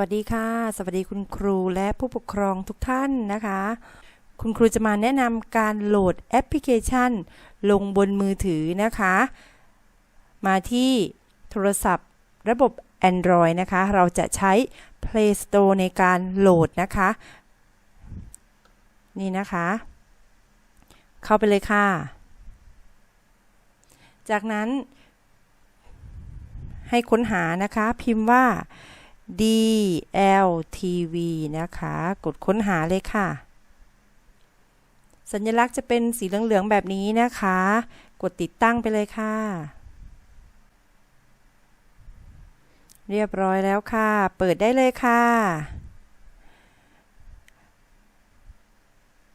วัสดีค่ะ สวัสดีคุณครูและผู้ปกครองทุกท่านนะคะ คุณครูจะมาแนะนำการโหลดแอปพลิเคชัน ลงบนมือถือนะคะ มาที่โทรศัพท์ระบบ Android นะคะ เราจะใช้ Play Store ในการโหลดนะคะ นี่นะคะ เข้าไปเลยค่ะ จากนั้นให้ค้นหานะคะพิมพ์ว่า DLTV นะคะ กดค้นหาเลยค่ะ สัญลักษณ์จะเป็นสีเหลือง ๆ แบบนี้นะคะ กดติดตั้งไปเลยค่ะ เรียบร้อยแล้วค่ะ เปิดได้เลยค่ะ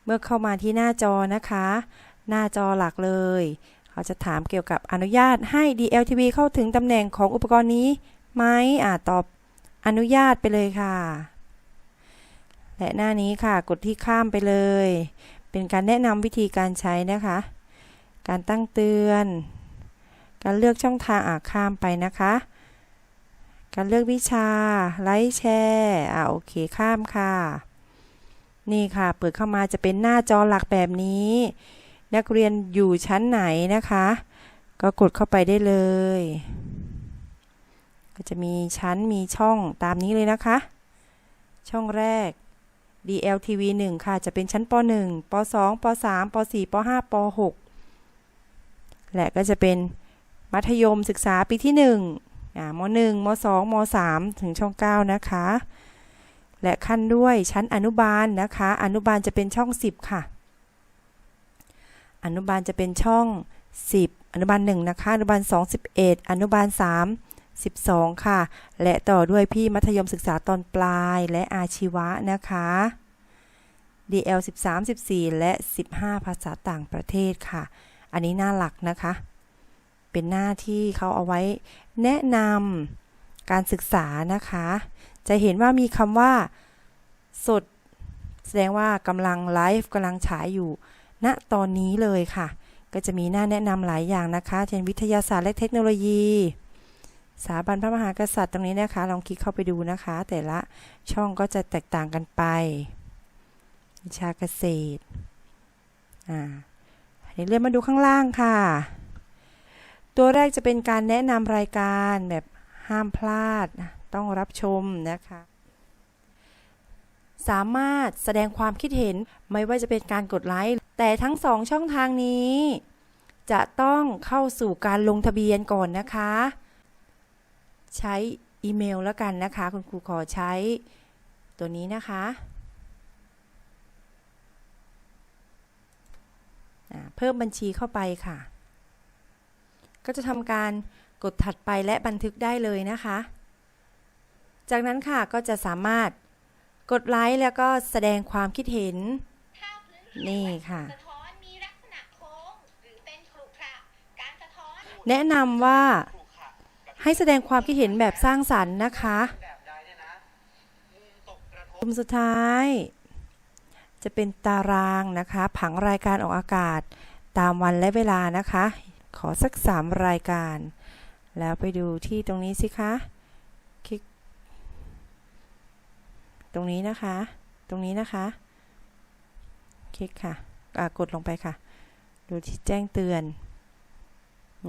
เมื่อเข้ามาที่หน้าจอนะคะ หน้าจอหลักเลยเขาจะถามเกี่ยวกับอนุญาตให้ DLTV เข้าถึงตำแหน่งของอุปกรณ์นี้ไหมอ่าตอบ อนุญาตไปเลยค่ะ และหน้านี้ค่ะกดที่ข้ามไปเลย เป็นการแนะนำวิธีการใช้นะคะ การตั้งเตือน การเลือกช่องทางอ่าข้ามไปนะคะ การเลือกวิชา ไลค์แชร์อ่าโอเคข้ามค่ะ นี่ค่ะ เปิดเข้ามาจะเป็นหน้าจอหลักแบบนี้ นักเรียนอยู่ชั้นไหนนะคะ ก็กดเข้าไปได้เลย ก็จะมีชั้นมีช่องตามนี้เลยนะคะ ช่องแรก DLTV 1 ค่ะ จะเป็นชั้นป .1 ป .2 ป .3 ป .4 ป .5 ป .6 และก็จะเป็นมัธยมศึกษาปีที่1อ่าม 1 ม 2 ม 3 ถึงช่อง 9 นะคะ และขั้นด้วยชั้นอนุบาลนะคะ อนุบาลจะเป็นช่อง 10 ค่ะ อนุบาลจะเป็นช่อง 10 อนุบาล 1 นะคะ อนุบาล 2 11 อนุบาล 3 12 ค่ะ และต่อด้วยพี่มัธยมศึกษาตอนปลายและอาชีวะนะคะ DL 13 14 และ 15 ภาษาต่างประเทศค่ะ อันนี้หน้าหลักนะคะ เป็นหน้าที่เขาเอาไว้แนะนำการศึกษานะคะ จะเห็นว่ามีคำว่า สด แสดงว่ากำลังไลฟ์กำลังฉายอยู่ณตอนนี้เลยค่ะ ก็จะมีหน้าแนะนำหลายอย่างนะคะ เช่นวิทยาศาสตร์และเทคโนโลยี สถาบันพระมหากษัตริย์ตรงนี้นะคะ ลองคลิกเข้าไปดูนะคะ แต่ละช่องก็จะแตกต่างกันไป วิชาเกษตร อ่าอันนี้เลื่อนมาดูข้างล่างค่ะ ตัวแรกจะเป็นการแนะนำรายการแบบห้ามพลาด ต้องรับชมนะคะ สามารถแสดงความคิดเห็นไม่ว่าจะเป็นการกดไลค์ แต่ทั้งสองช่องทางนี้ จะต้องเข้าสู่การลงทะเบียนก่อนนะคะ ใช้อีเมลแล้วกันนะคะ คุณครูขอใช้ตัวนี้นะคะเพิ่มบัญชีเข้าไปค่ะ ก็จะทำการกดถัดไปและบันทึกได้เลยนะคะ จากนั้นค่ะก็จะสามารถกดไลค์แล้วก็แสดงความคิดเห็น นี่ค่ะ แนะนำว่า ให้แสดงความคิดเห็นแบบสร้างสรรค์นะคะกกระทกบลุ่มสุดท้าย จะเป็นตารางนะคะ ผังรายการออกอากาศ ตามวันและเวลานะคะ ขอสักสามรายการ แล้วไปดูที่ตรงนี้สิคะคลิกตรงนี้นะคะ ตรงนี้นะคะ คลิกค่ะอ่ากดลงไปค่ะ ดูที่แจ้งเตือน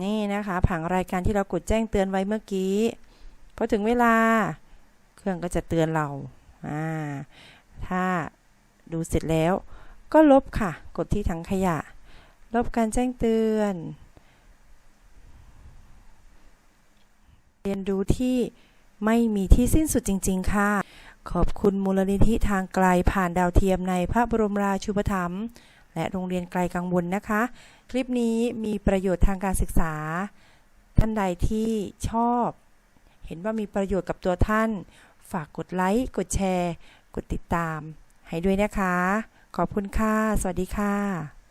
นี่นะคะ ผังรายการที่เรากดแจ้งเตือนไว้เมื่อกี้พอถึงเวลาเครื่องก็จะเตือนเราอ่าถ้าดูเสร็จแล้ว ก็ลบค่ะ กดที่ถังขยะ ลบการแจ้งเตือน เรียนรู้ที่ไม่มีที่สิ้นสุดจริง ๆ ค่ะ ขอบคุณมูลนิธิทางไกลผ่านดาวเทียมในพระบรมราชูปถัมภ์ และโรงเรียนไกลกังวลนะคะ คลิปนี้มีประโยชน์ทางการศึกษา ท่านใดที่ชอบ เห็นว่ามีประโยชน์กับตัวท่าน ฝากกดไลค์กดแชร์ กดติดตาม ให้ด้วยนะคะ ขอบคุณค่ะ สวัสดีค่ะ